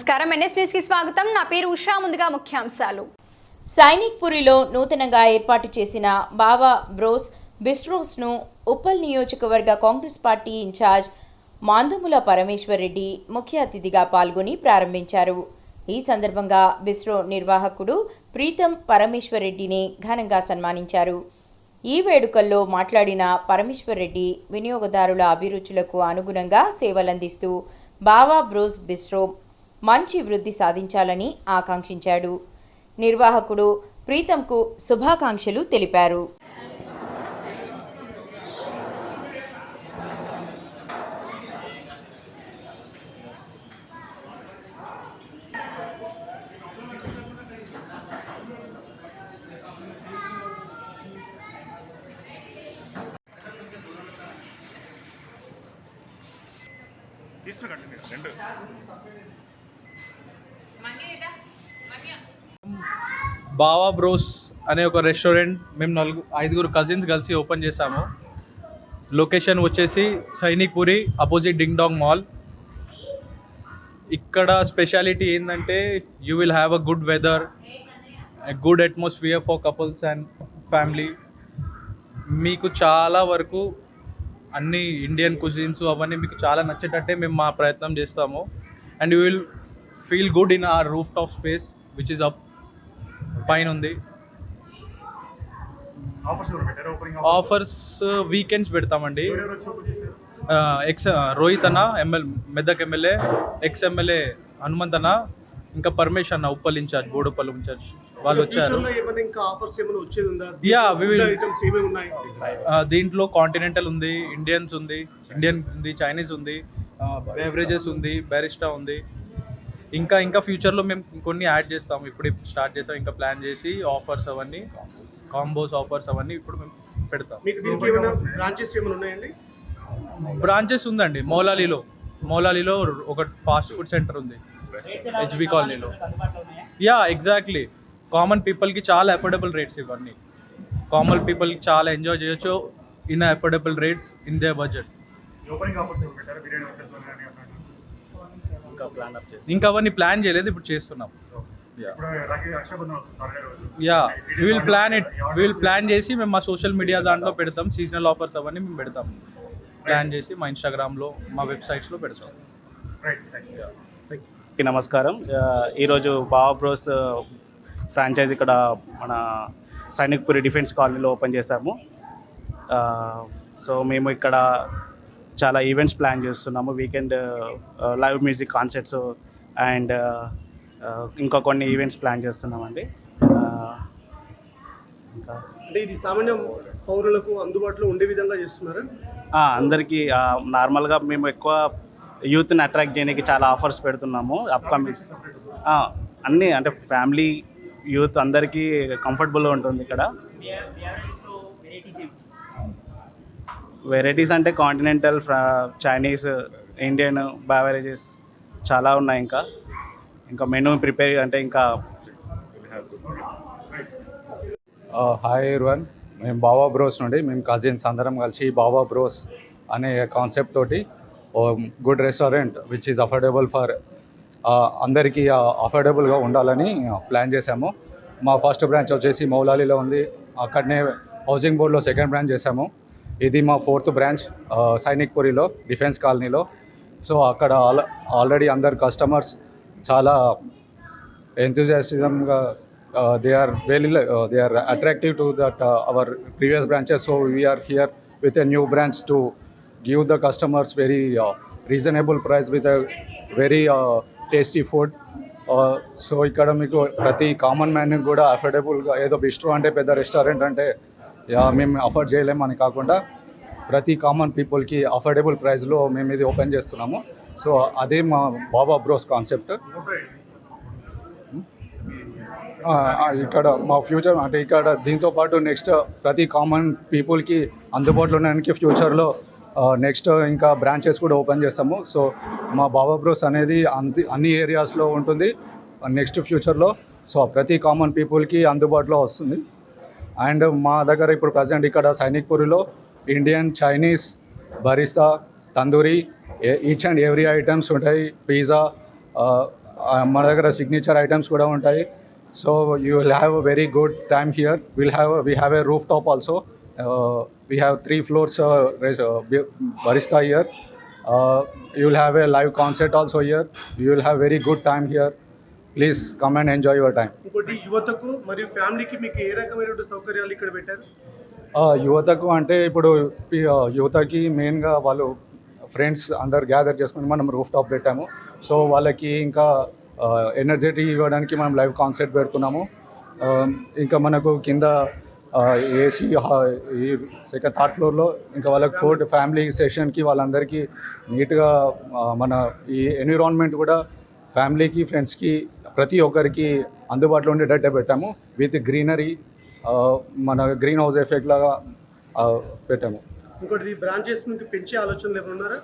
నమస్కారం. ఎన్ఎస్ న్యూస్కి స్వాగతం. నా పేరు ఉషా. ముందుగా ముఖ్యాంశాలు. సైనిక్పురిలో నూతనంగా ఏర్పాటు చేసిన బాబా బ్రోస్ బిస్ట్రోస్ను ఉప్పల్ నియోజకవర్గ కాంగ్రెస్ పార్టీ ఇన్ఛార్జ్ మాందుముల పరమేశ్వర్ రెడ్డి ముఖ్య అతిథిగా పాల్గొని ప్రారంభించారు. ఈ సందర్భంగా బిస్రో నిర్వాహకుడు ప్రీతం పరమేశ్వర్ రెడ్డిని ఘనంగా సన్మానించారు. ఈ వేడుకల్లో మాట్లాడిన పరమేశ్వర్ రెడ్డి వినియోగదారుల అభిరుచులకు అనుగుణంగా సేవలందిస్తూ బావా బ్రోస్ బిస్రో మంచి వృద్ధి సాధించాలని ఆకాంక్షించాడు. నిర్వాహకుడు ప్రీతంకు శుభాకాంక్షలు తెలిపారు. తీసుకురండి మీరు రెండు. బావా బ్రోస్ అనే ఒక రెస్టారెంట్ మేము నలుగు ఐదుగురు కజిన్స్ కలిసి ఓపెన్ చేశాము. లొకేషన్ వచ్చేసి Sainikpuri opposite Ding Dong Mall ఇక్కడ స్పెషాలిటీ ఏంటంటే you will have a good weather good atmosphere for couples and family మీకు చాలా వరకు అన్ని ఇండియన్ కుజిన్స్ అవన్నీ మీకు చాలా నచ్చేటట్టే మేము మా ప్రయత్నం చేస్తాము. And you will feel good in our roof top space which is up పైన ఉంది ఆఫర్స్ వీకెండ్స్ పెడతామండి. ఎవరెవరు వచ్చి ఓపెన్ చేశారు? ఎక్స్ రోహిత్ అన్న ఎమ్మెల్ Medak MLA ex MLA Hanumanth అన్న ఇంకా పరమేష్ అన్న ఉప్పల్ ఇన్ఛార్జ్ బోడుపల్లి ఇన్ఛార్జ్. వాళ్ళు వచ్చారు. ఆ, దీంట్లో కాంటినెంటల్ ఉంది ఇండియన్స్ ఉంది ఇండియన్ ఉంది చైనీస్ ఉంది బెవరేజెస్ ఉంది బ్యారిస్టా ఉంది. ఇంకా ఇంకా ఫ్యూచర్లో మేము కొన్ని యాడ్ చేస్తాం. ఇప్పుడు స్టార్ట్ చేస్తాం ఇంకా ప్లాన్ చేసి ఆఫర్స్ అవన్నీ కాంబోస్ ఆఫర్స్ అవన్నీ ఇప్పుడు మేము పెడతాం. బ్రాంచెస్ ఉన్నాయండి? బ్రాంచెస్ ఉందండి. మౌలాలీలో. మౌలాలీలో ఒక ఫాస్ట్ ఫుడ్ సెంటర్ ఉంది. హెచ్బి కాలనీలో. యా ఎగ్జాక్ట్లీ కామన్ పీపుల్కి చాలా అఫోర్డబుల్ రేట్స్ ఇవన్నీ. కామన్ పీపుల్కి చాలా ఎంజాయ్ చేయొచ్చు. In affordable rates in the budget ఇంకా అవన్నీ ప్లాన్ చేయలేదు ఇప్పుడు చేస్తున్నాం. Yeah we will plan it we will plan చేసి మేము మా సోషల్ మీడియా దాంట్లో పెడతాం. సీజనల్ ఆఫర్స్ అవన్నీ మేము పెడతాం. ప్లాన్ చేసి మా ఇన్స్టాగ్రామ్లో మా వెబ్సైట్స్లో పెడతాం. నమస్కారం. ఈరోజు బావా బ్రోస్ ఫ్రాంచైజ్ ఇక్కడ మన సైనిక్పురి డిఫెన్స్ కాలనీలో ఓపెన్ చేశాము. సో మేము ఇక్కడ చాలా ఈవెంట్స్ ప్లాన్ చేస్తున్నాము. Weekend live music concerts and ఇంకా కొన్ని ఈవెంట్స్ ప్లాన్ చేస్తున్నామండి. ఆ, ఇంకా అంటే ఇది సామాన్య పౌరులకు అందుబాటులో ఉండే విధంగా చేస్తున్నారా? అందరికీ నార్మల్గా మేము ఎక్కువ యూత్ని అట్రాక్ట్ చేయడానికి చాలా ఆఫర్స్ పెడుతున్నాము. అప్కమింగ్ అన్నీ అంటే ఫ్యామిలీ యూత్ అందరికీ కంఫర్టబుల్గా ఉంటుంది ఇక్కడ. వెరైటీస్ అంటే కాంటినెంటల్ చైనీస్ ఇండియన్ బ్యావరేజెస్ చాలా ఉన్నాయి ఇంకా. ఇంకా మెనూ ప్రిపేర్ అంటే ఇంకా హాయ్ వన్ మేము బాబా బ్రోస్ నుండి మేము కజిన్స్ అందరం కలిసి బాబా బ్రోస్ అనే కాన్సెప్ట్ తోటి good restaurant which is affordable for అందరికీ అఫోర్డబుల్గా ఉండాలని ప్లాన్ చేశాము. మా ఫస్ట్ బ్రాంచ్ వచ్చేసి మౌలాలీలో ఉంది. అక్కడనే హౌసింగ్ బోర్డ్లో సెకండ్ బ్రాంచ్ చేశాము. ఇది మా ఫోర్త్ బ్రాంచ్ సైనిక్పురిలో డిఫెన్స్ కాలనీలో. సో అక్కడ ఆల్ ఆల్రెడీ అందరు కస్టమర్స్ చాలా ఎంతజాసిజంగా they are well they are attractive to that our previous branches so we're here with a new branch to give the customers very reasonable price with a very tasty food so ఇక్కడ మీకు ప్రతి common మ్యాన్కి కూడా అఫోర్డబుల్గా ఏదో bistro అంటే పెద్ద restaurant అంటే మేము afford చేయలేము అని కాకుండా ప్రతి కామన్ పీపుల్కి అఫోర్డబుల్ ప్రైస్లో మేము ఇది ఓపెన్ చేస్తున్నాము. సో అదే మా బాబా బ్రోస్ కాన్సెప్ట్ ఇక్కడ మా ఫ్యూచర్ అంటే ఇక్కడ దీంతో పాటు నెక్స్ట్ ప్రతి కామన్ పీపుల్కి అందుబాటులో ఉండడానికి ఫ్యూచర్లో నెక్స్ట్ ఇంకా బ్రాంచెస్ కూడా ఓపెన్ చేస్తాము. సో మా బాబా బ్రోస్ అనేది అన్ని అన్ని ఏరియాస్లో ఉంటుంది. నెక్స్ట్ ఫ్యూచర్లో సో ప్రతి కామన్ పీపుల్కి అందుబాటులో వస్తుంది. అండ్ మా దగ్గర ఇప్పుడు ప్రజెంట్ ఇక్కడ సైనిక్పూరిలో Indian Chinese barista tandoori each and every items ఉంటాయి. పిజ్జా మన దగ్గర సిగ్నేచర్ ఐటమ్స్ కూడా ఉంటాయి. So you will have a very good time here will have we have a roof top also we have three floors barista here you will have a live concert also here you will have very good time here please come and enjoy your time ఇంకోటి యువతకు మరియు ఫ్యామిలీకి మీకు ఏ రకమైనటువంటి సౌకర్యాలు ఇక్కడ పెట్టారు? యువతకు అంటే ఇప్పుడు యువతకి మెయిన్గా వాళ్ళు ఫ్రెండ్స్ అందరు గ్యాదర్ చేసుకుని మనం రూఫ్ టాప్ పెట్టాము. సో వాళ్ళకి ఇంకా ఎనర్జెటీ ఇవ్వడానికి మనం లైవ్ కాన్సర్ట్ పెడుతున్నాము. ఇంకా మనకు కింద ఏసీ ఈ సెకండ్ థర్డ్ ఫ్లోర్లో ఇంకా వాళ్ళకి ఫుడ్ ఫ్యామిలీ సెషన్కి వాళ్ళందరికీ నీట్గా మన ఈ ఎన్విరాన్మెంట్ కూడా ఫ్యామిలీకి ఫ్రెండ్స్కి ప్రతి ఒక్కరికి అందుబాటులో ఉండేటట్టే పెట్టాము. విత్ గ్రీనరీ మన గ్రీన్ హౌస్ ఎఫెక్ట్ లాగా పెట్టాము. ఇంకోటి బ్రాంచెస్ పెంచే ఆలోచనలు ఏమన్నారా ఉన్నారా?